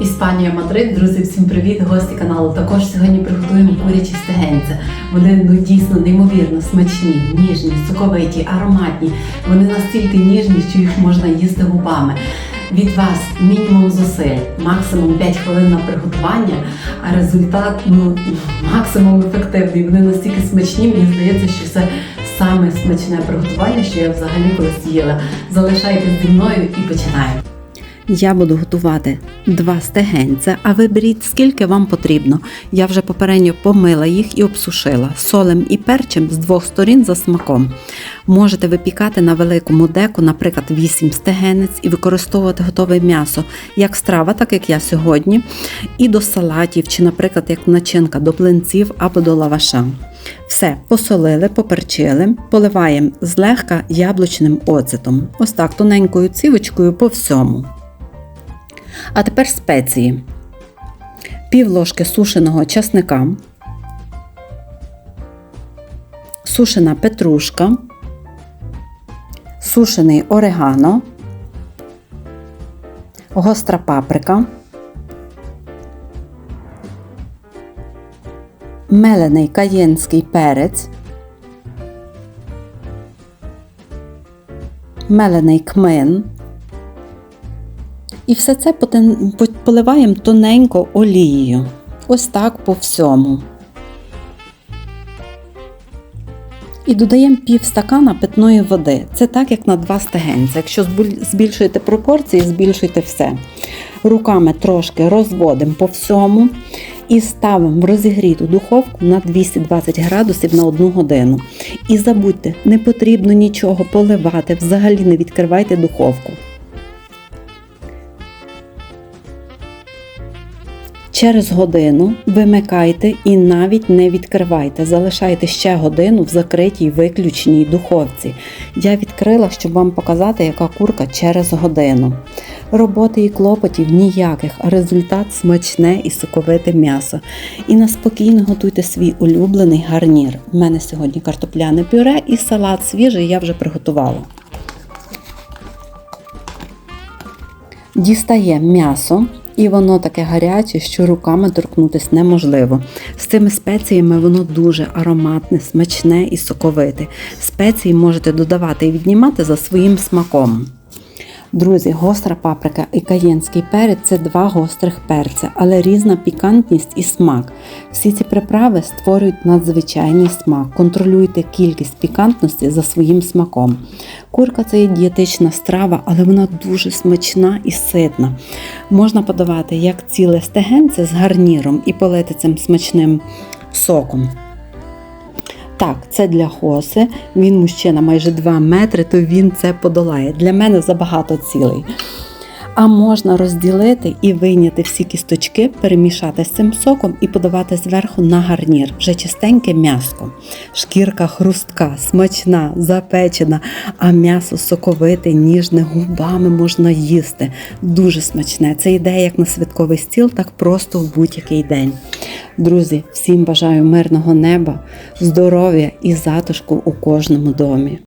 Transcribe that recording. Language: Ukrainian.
Іспанія Мадрид, друзі, всім привіт! Гості каналу. Також сьогодні приготуємо курячі стегенця. Вони ну дійсно неймовірно смачні, ніжні, соковиті, ароматні. Вони настільки ніжні, що їх можна їсти губами. Від вас мінімум зусиль, максимум 5 хвилин на приготування, а результат ну максимум ефективний. Вони настільки смачні, мені здається, що це саме смачне приготування, що я взагалі колись їла. Залишайтесь зі мною і починаємо. Я буду готувати два стегенця, а ви беріть скільки вам потрібно. Я вже попередньо помила їх і обсушила солем і перчем з двох сторін за смаком. Можете випікати на великому деку, наприклад, 8 стегенець, і використовувати готове м'ясо як страва, так як я сьогодні, і до салатів, чи, наприклад, як начинка до блинців або до лаваша. Все посолили, поперчили, поливаємо злегка яблучним оцетом. Ось так тоненькою цівочкою по всьому. А тепер спеції. Пів ложки сушеного часника, сушена петрушка, сушений орегано, гостра паприка, мелений каєнський перець, мелений кмин. І все це поливаємо тоненько олією. Ось так по всьому. І додаємо пів стакана питної води. Це так, як на два стегенця. Якщо збільшуєте пропорції, збільшуйте все. Руками трошки розводимо по всьому і ставимо в розігріту духовку на 220 градусів на 1 годину. І забудьте, не потрібно нічого поливати, взагалі не відкривайте духовку. Через годину вимикайте і навіть не відкривайте. Залишайте ще годину в закритій виключній духовці. Я відкрила, щоб вам показати, яка курка через годину. Роботи і клопотів ніяких, а результат смачне і соковите м'ясо. І на спокійно готуйте свій улюблений гарнір. У мене сьогодні картопляне пюре і салат свіжий я вже приготувала. Дістаємо м'ясо, і воно таке гаряче, що руками торкнутися неможливо. З цими спеціями воно дуже ароматне, смачне і соковите. Спеції можете додавати і віднімати за своїм смаком. Друзі, гостра паприка і каєнський перець це два гострих перця, але різна пікантність і смак. Всі ці приправи створюють надзвичайний смак. Контролюйте кількість пікантності за своїм смаком. Курка це є дієтична страва, але вона дуже смачна і ситна. Можна подавати як ціле стегенце з гарніром і полити цим смачним соком. Так, це для хоси. Він мужчина майже 2 метри, то він це подолає. Для мене забагато цілий. А можна розділити і вийняти всі кісточки, перемішати з цим соком і подавати зверху на гарнір. Вже чистеньке м'яско. Шкірка хрустка, смачна, запечена, а м'ясо соковите, ніжне, губами можна їсти. Дуже смачне. Це йде як на святковий стіл, так просто в будь-який день. Друзі, всім бажаю мирного неба, здоров'я і затишку у кожному домі.